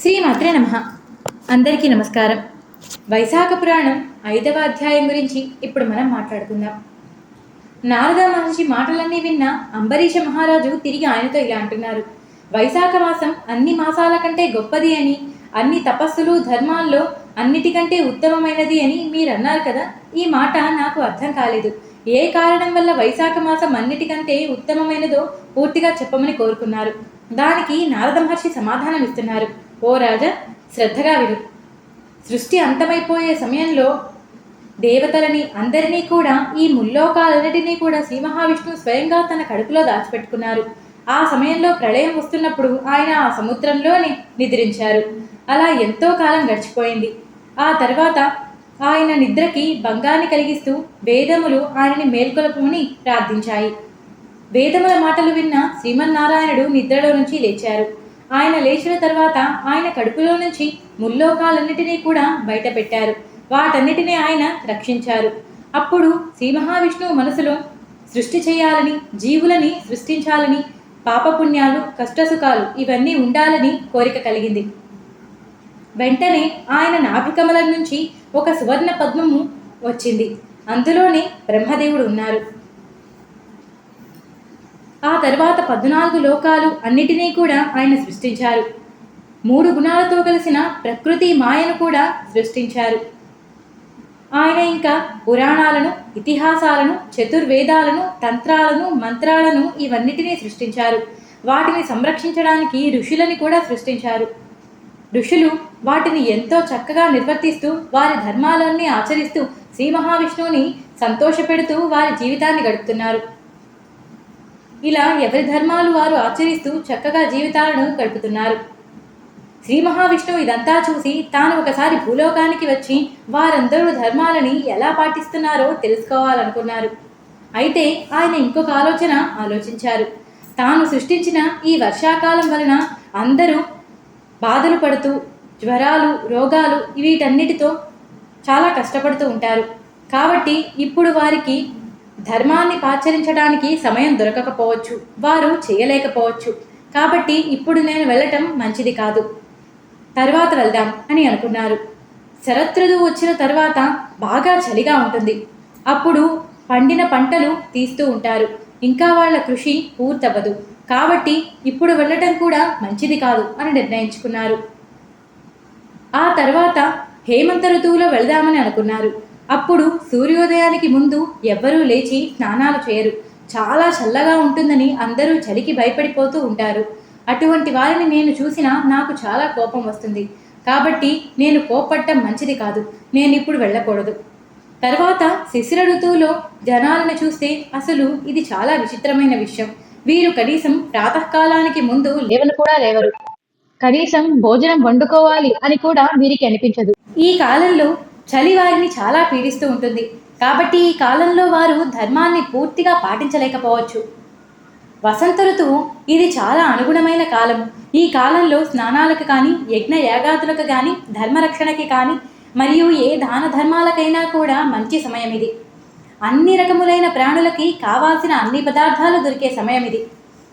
శ్రీమాత్రే నమ. అందరికీ నమస్కారం. వైశాఖ పురాణం ఐదవ అధ్యాయం గురించి ఇప్పుడు మనం మాట్లాడుకుందాం. నారద మహర్షి మాటలన్నీ విన్న అంబరీష మహారాజు తిరిగి ఆయనతో ఇలా అంటున్నారు. వైశాఖ మాసం అన్ని మాసాల కంటే గొప్పది అని అన్ని తపస్సులు ధర్మాల్లో అన్నిటికంటే ఉత్తమమైనది అని మీరు అన్నారు కదా? ఈ మాట నాకు అర్థం కాలేదు. ఏ కారణం వల్ల వైశాఖ మాసం అన్నిటికంటే ఉత్తమమైనదో పూర్తిగా చెప్పమని కోరుకున్నారు. దానికి నారద మహర్షి సమాధానం ఇస్తున్నారు ఓ రాజా శ్రద్ధగా విను. సృష్టి అంతమైపోయే సమయంలో దేవతలని అందరినీ కూడా ఈ ముల్లోకాలన్నిటినీ కూడా శ్రీ మహావిష్ణువు స్వయంగా తన కడుపులో దాచిపెట్టుకున్నారు. ఆ సమయంలో ప్రళయం వస్తున్నప్పుడు ఆయన ఆ సముద్రంలోనే నిద్రించారు. అలా ఎంతో కాలం గడిచిపోయింది. ఆ తర్వాత ఆయన నిద్రకి భంగాన్ని కలిగిస్తూ వేదములు ఆయనని మేల్కొలపమని ప్రార్థించాయి. వేదముల మాటలు విన్న శ్రీమన్నారాయణుడు నిద్రలో నుంచి లేచారు. ఆయన లేచిన తర్వాత ఆయన కడుపులో నుంచి ముల్లోకాలన్నిటినీ కూడా బయట పెట్టారు వాటన్నిటినీ ఆయన రక్షించారు. అప్పుడు శ్రీ మహావిష్ణువు మనసులో సృష్టి చేయాలని జీవులని సృష్టించాలని పాపపుణ్యాలు కష్టసుఖాలు ఇవన్నీ ఉండాలని కోరిక కలిగింది. వెంటనే ఆయన నాభికమలం నుంచి ఒక సువర్ణ పద్మము వచ్చింది. అందులోనే బ్రహ్మదేవుడు ఉన్నారు. ఆ తర్వాత పద్నాలుగు లోకాలు అన్నిటినీ కూడా ఆయన సృష్టించారు. మూడు గుణాలతో కలిసిన ప్రకృతి మాయను కూడా సృష్టించారు. ఆయన ఇంకా పురాణాలను ఇతిహాసాలను చతుర్వేదాలను తంత్రాలను మంత్రాలను ఇవన్నిటినీ సృష్టించారు. వాటిని సంరక్షించడానికి ఋషులని కూడా సృష్టించారు. ఋషులు వాటిని ఎంతో చక్కగా నిర్వర్తిస్తూ వారి ధర్మాలన్నీ ఆచరిస్తూ శ్రీ మహావిష్ణువుని సంతోషపెడుతూ వారి జీవితాన్ని గడుపుతున్నారు. ఇలా ఎవరి ధర్మాలు వారు ఆచరిస్తూ చక్కగా జీవితాలను గడుపుతున్నారు. శ్రీ మహావిష్ణువు ఇదంతా చూసి తాను ఒకసారి భూలోకానికి వచ్చి వారందరూ ధర్మాలని ఎలా పాటిస్తున్నారో తెలుసుకోవాలనుకున్నారు. అయితే ఆయన ఇంకొక ఆలోచన ఆలోచించారు. తాను సృష్టించిన ఈ వర్షాకాలం వలన అందరూ బాధలు పడుతూ జ్వరాలు రోగాలు వీటన్నిటితో చాలా కష్టపడుతూ ఉంటారు. కాబట్టి ఇప్పుడు వారికి ధర్మాన్ని పాచరించడానికి సమయం దొరకకపోవచ్చు వారు చేయలేకపోవచ్చు. కాబట్టి ఇప్పుడు నేను వెళ్ళటం మంచిది కాదు. తర్వాత వెళ్దాం అని అనుకున్నారు. శరతృతువు వచ్చిన తర్వాత బాగా చలిగా ఉంటుంది. అప్పుడు పండిన పంటలు తీస్తూ ఉంటారు. ఇంకా వాళ్ళ కృషి పూర్తవ్వదు. కాబట్టి ఇప్పుడు వెళ్ళటం కూడా మంచిది కాదు అని నిర్ణయించుకున్నారు. ఆ తర్వాత హేమంత ఋతువులో వెళదామని అనుకున్నారు. అప్పుడు సూర్యోదయానికి ముందు ఎవ్వరూ లేచి స్నానాలు చేయరు. చాలా చల్లగా ఉంటుందని అందరూ చలికి భయపడిపోతూ ఉంటారు. అటువంటి వారిని నేను చూసినా నాకు చాలా కోపం వస్తుంది. కాబట్టి నేను కోపట్టం మంచిది కాదు. నేను ఇప్పుడు వెళ్ళకూడదు. తర్వాత శిశిర ఋతువులో జనాలను చూస్తే అసలు ఇది చాలా విచిత్రమైన విషయం. వీరు కనీసం ప్రాతకాలానికి ముందు లేవను కూడా లేవరు. కనీసం భోజనం వండుకోవాలి అని కూడా వీరికి అనిపించదు. ఈ కాలంలో చలి వారిని చాలా పీడిస్తూ ఉంటుంది. కాబట్టి ఈ కాలంలో వారు ధర్మాన్ని పూర్తిగా పాటించలేకపోవచ్చు. వసంత ఋతువు ఇది చాలా అనుగుణమైన కాలం ఈ కాలంలో స్నానాలకు కానీ యజ్ఞ యాగాదులకు కానీ ధర్మరక్షణకి కానీ మరియు ఏ దాన ధర్మాలకైనా కూడా మంచి సమయం ఇది. అన్ని రకములైన ప్రాణులకి కావాల్సిన అన్ని పదార్థాలు దొరికే సమయం ఇది.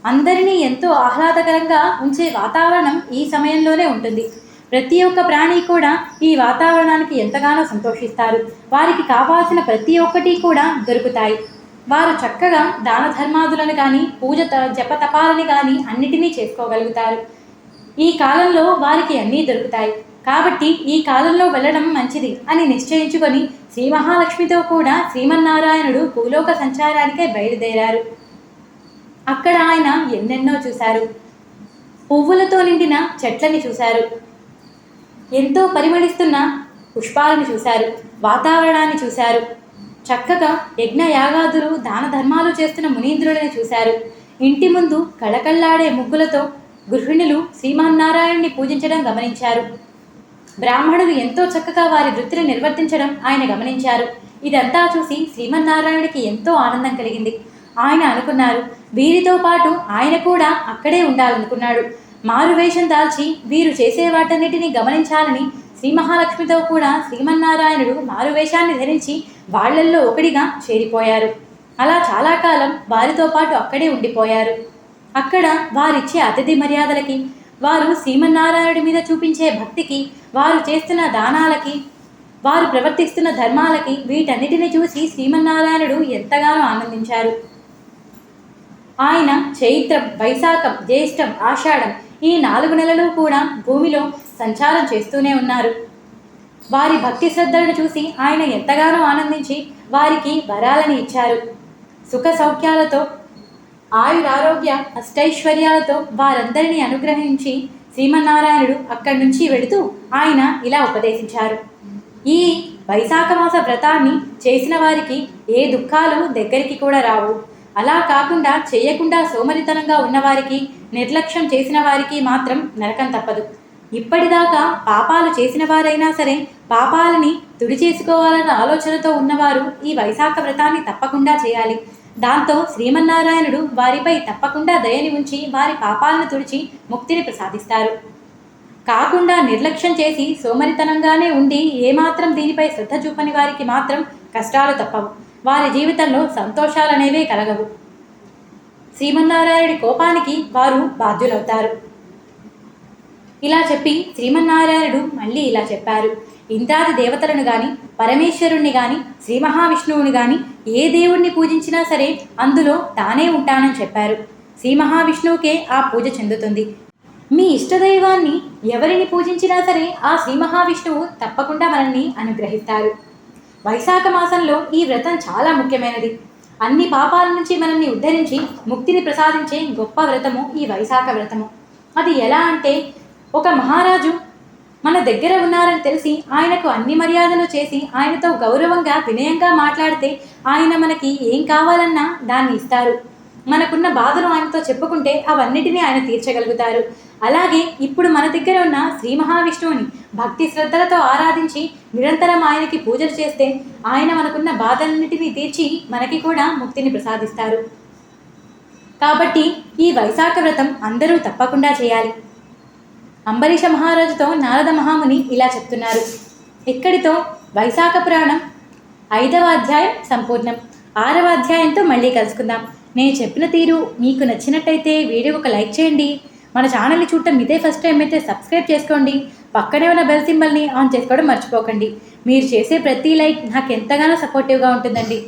అందరినీ ఎంతో ఆహ్లాదకరంగా ఉంచే వాతావరణం ఈ సమయంలోనే ఉంటుంది. ప్రతి ఒక్క ప్రాణి కూడా ఈ వాతావరణానికి ఎంతగానో సంతోషిస్తారు. వారికి కావాల్సిన ప్రతి ఒక్కటి కూడా దొరుకుతాయి. వారు చక్కగా దాన ధర్మాదులను కానీ పూజ త- జపతపాలని కానీ అన్నిటినీ చేసుకోగలుగుతారు. ఈ కాలంలో వారికి అన్నీ దొరుకుతాయి. కాబట్టి ఈ కాలంలో వెళ్ళడం మంచిది అని నిశ్చయించుకొని శ్రీ మహాలక్ష్మితో కూడా శ్రీమన్నారాయణుడు భూలోక సంచారానికే బయలుదేరారు. అక్కడ ఆయన ఎన్నెన్నో చూశారు. పువ్వులతో నిండిన చెట్లని చూశారు. ఎంతో పరిమళిస్తున్న పుష్పాలను చూశారు వాతావరణాన్ని చూశారు. చక్కగా యజ్ఞ యాగాదులు దాన ధర్మాలు చేస్తున్న మునీంద్రుడిని చూశారు. ఇంటి ముందు కళకళ్ళాడే ముగ్గులతో గృహిణులు శ్రీమన్నారాయణ్ణి పూజించడం గమనించారు. బ్రాహ్మణులు ఎంతో చక్కగా వారి వృత్తిని నిర్వర్తించడం ఆయన గమనించారు. ఇదంతా చూసి శ్రీమన్నారాయణుడికి ఎంతో ఆనందం కలిగింది. ఆయన అనుకున్నారు వీరితో పాటు ఆయన కూడా అక్కడే ఉండాలనుకున్నాడు. మారువేషం దాల్చి వీరు చేసే వాటన్నిటిని గమనించాలని శ్రీ మహాలక్ష్మితో కూడా శ్రీమన్నారాయణుడు మారువేషాన్ని ధరించి వాళ్ళల్లో ఒకడిగా చేరిపోయారు. అలా చాలా కాలం వారితో పాటు అక్కడే ఉండిపోయారు. అక్కడ వారిచ్చే అతిథి మర్యాదలకి వారు శ్రీమన్నారాయణుడి మీద చూపించే భక్తికి వారు చేస్తున్న దానాలకి వారు ప్రవర్తిస్తున్న ధర్మాలకి వీటన్నిటిని చూసి శ్రీమన్నారాయణుడు ఎంతగానో ఆనందించారు. ఆయన చైత్రం వైశాఖం జ్యేష్టం ఆషాఢం ఈ నాలుగు నెలలు కూడా భూమిలో సంచారం చేస్తూనే ఉన్నారు. వారి భక్తి శ్రద్ధలను చూసి ఆయన ఎంతగానో ఆనందించి వారికి వరాలని ఇచ్చారు. సుఖ సౌఖ్యాలతో ఆయురారోగ్య అష్టైశ్వర్యాలతో వారందరినీ అనుగ్రహించి శ్రీమన్నారాయణుడు అక్కడి నుంచి వెళుతూ ఆయన ఇలా ఉపదేశించారు. ఈ వైశాఖ మాస వ్రతాన్ని చేసిన వారికి ఏ దుఃఖాలు దగ్గరికి కూడా రావు. అలా కాకుండా చేయకుండా సోమరితనంగా ఉన్నవారికి నిర్లక్ష్యం చేసిన వారికి మాత్రం నరకం తప్పదు. ఇప్పటిదాకా పాపాలు చేసిన వారైనా సరే పాపాలని తుడిచేసుకోవాలన్న ఆలోచనతో ఉన్నవారు ఈ వైశాఖ వ్రతాన్ని తప్పకుండా చేయాలి. దాంతో శ్రీమన్నారాయణుడు వారిపై తప్పకుండా దయని ఉంచి వారి పాపాలను తుడిచి ముక్తిని ప్రసాదిస్తారు. కాకుండా నిర్లక్ష్యం చేసి సోమరితనంగానే ఉండి ఏమాత్రం దీనిపై శ్రద్ధ చూపని వారికి మాత్రం కష్టాలు తప్పవు. వారి జీవితంలో సంతోషాలనేవే కలగవు. శ్రీమన్నారాయణ కోపానికి వారు బాధ్యులవుతారు. ఇలా చెప్పి శ్రీమన్నారాయణుడు మళ్ళీ ఇలా చెప్పారు. ఇంద్రాది దేవతలను గాని పరమేశ్వరుణ్ణి గాని శ్రీ మహావిష్ణువుని గాని ఏ దేవుణ్ణి పూజించినా సరే అందులో తానే ఉంటానని చెప్పారు. శ్రీ మహావిష్ణువుకే ఆ పూజ చెందుతుంది. మీ ఇష్టదైవాన్ని ఎవరిని పూజించినా సరే ఆ శ్రీ మహావిష్ణువు తప్పకుండా మనల్ని అనుగ్రహిస్తారు. వైశాఖ మాసంలో ఈ వ్రతం చాలా ముఖ్యమైనది. అన్ని పాపాల నుంచి మనల్ని ఉద్ధరించి ముక్తిని ప్రసాదించే గొప్ప వ్రతము ఈ వైశాఖ వ్రతము. అది ఎలా అంటే ఒక మహారాజు మన దగ్గర ఉన్నారని తెలిసి ఆయనకు అన్ని మర్యాదలు చేసి ఆయనతో గౌరవంగా వినయంగా మాట్లాడితే ఆయన మనకి ఏం కావాలన్నా దాన్ని ఇస్తారు. మనకున్న బాధను ఆయనతో చెప్పుకుంటే అవన్నిటినీ ఆయన తీర్చగలుగుతారు. అలాగే ఇప్పుడు మన దగ్గర ఉన్న శ్రీ మహావిష్ణువుని భక్తి శ్రద్ధలతో ఆరాధించి నిరంతరం ఆయనకి పూజలు చేస్తే ఆయన మనకున్న బాధలన్నిటినీ తీర్చి మనకి కూడా ముక్తిని ప్రసాదిస్తారు. కాబట్టి ఈ వైశాఖ వ్రతం అందరూ తప్పకుండా చేయాలి. అంబరీష మహారాజుతో నారద మహాముని ఇలా చెప్తున్నారు. ఇక్కడితో వైశాఖ పురాణం ఐదవ అధ్యాయం సంపూర్ణం. ఆరవ అధ్యాయంతో మళ్ళీ కలుసుకుందాం. నేను చెప్పిన తీరు మీకు నచ్చినట్టయితే వీడియో ఒక లైక్ చేయండి. మన ఛానల్ని చూడటం ఇదే ఫస్ట్ టైం అయితే సబ్స్క్రైబ్ చేసుకోండి. పక్కనే ఉన్న బెల్ సింబల్ని ఆన్ చేసుకోవడం మర్చిపోకండి. మీరు చేసే ప్రతి లైక్ నాకు ఎంతగానో సపోర్టివ్గా ఉంటుందండి.